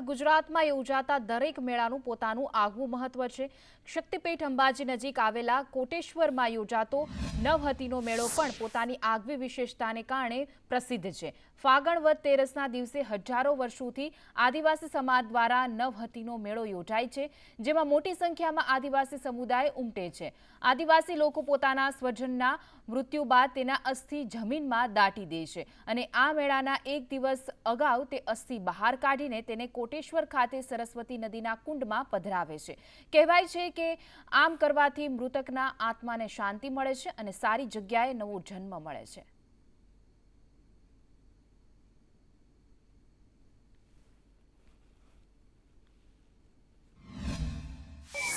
ગુજરાતમાં યોજાતા દરેક મેળાનું પોતાનું આગવું મહત્વ છે. શક્તિપીઠ અંબાજી નજીક આવેલા કોટેશ્વરમાં યોજાતો નવહતીનો મેળો પણ પોતાની આગવી વિશેષતાને કારણે પ્રસિદ્ધ છે. ફાગણ વદ તેરસના દિવસે હજારો વર્ષોથી આદિવાસી સમાજ દ્વારા નવહતીનો મેળો યોજાય છે, જેમાં મોટી સંખ્યામાં આદિવાસી સમુદાય ઉમટે છે. આદિવાસી લોકો પોતાના સ્વજનના મૃત્યુ બાદ તેના અસ્થિ જમીનમાં દાટી દે છે અને આ મેળાના એક દિવસ અગાઉ તે અસ્થિ બહાર કાઢીને તેને કોટેશ્વર ખાતે સરસ્વતી નદીના કુંડમાં પધરાવે છે. કહેવાય છે કે આમ કરવાથી મૃતકના આત્માને શાંતિ મળે છે અને સારી જગ્યાએ નવો જન્મ મળે છે.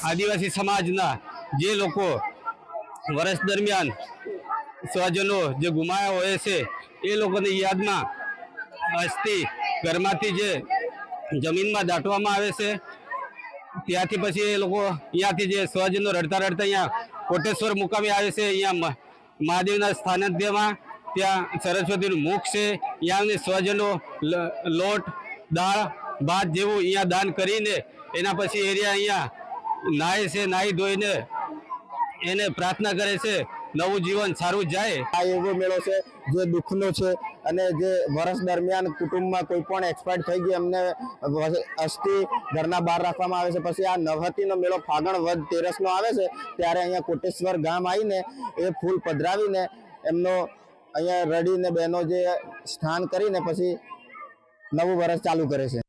આદિવાસી સમાજના જે લોકો વર્ષ દરમિયાન સ્વજનો જે ગુમાયા હોય છે, એ લોકોની યાદમાં અસ્થિ ઘરમાંથી જે જમીનમાં દાટવામાં આવે છે. ત્યાંથી પછી એ લોકો અહીંયાથી જે સ્વજનો રડતા રડતા અહીંયા કોટેશ્વર મુકામે આવે છે. અહીંયા મહાદેવના સ્થાનધ્યમાં ત્યાં સરસ્વતીનું મુખ છે. અહીંયાની સ્વજનો લોટ, દાળ, ભાત જેવું અહીંયા દાન કરીને એના પછી એરિયા અહીંયા નાય છે, નાહી ધોઈને એને પ્રાર્થના કરે છે. નવું જીવન સારું જાય. આ એવો મેળો છે, જે દુઃખનો છે અને જે વર્ષ દરમિયાન કુટુંબમાં કોઈ પણ એક્સપાયર્ડ થઈ ગઈ, એમને અસ્થિ ઘરના બહાર રાખવામાં આવે છે. પછી આ નવહતીનો મેળો ફાગણ વધ તેરસનો આવે છે, ત્યારે અહીંયા કોટેશ્વર ગામ આવીને એ ફૂલ પધરાવીને એમનો અહીંયા રડીને બહેનો જે સ્નાન કરીને પછી નવું વર્ષ ચાલુ કરે છે.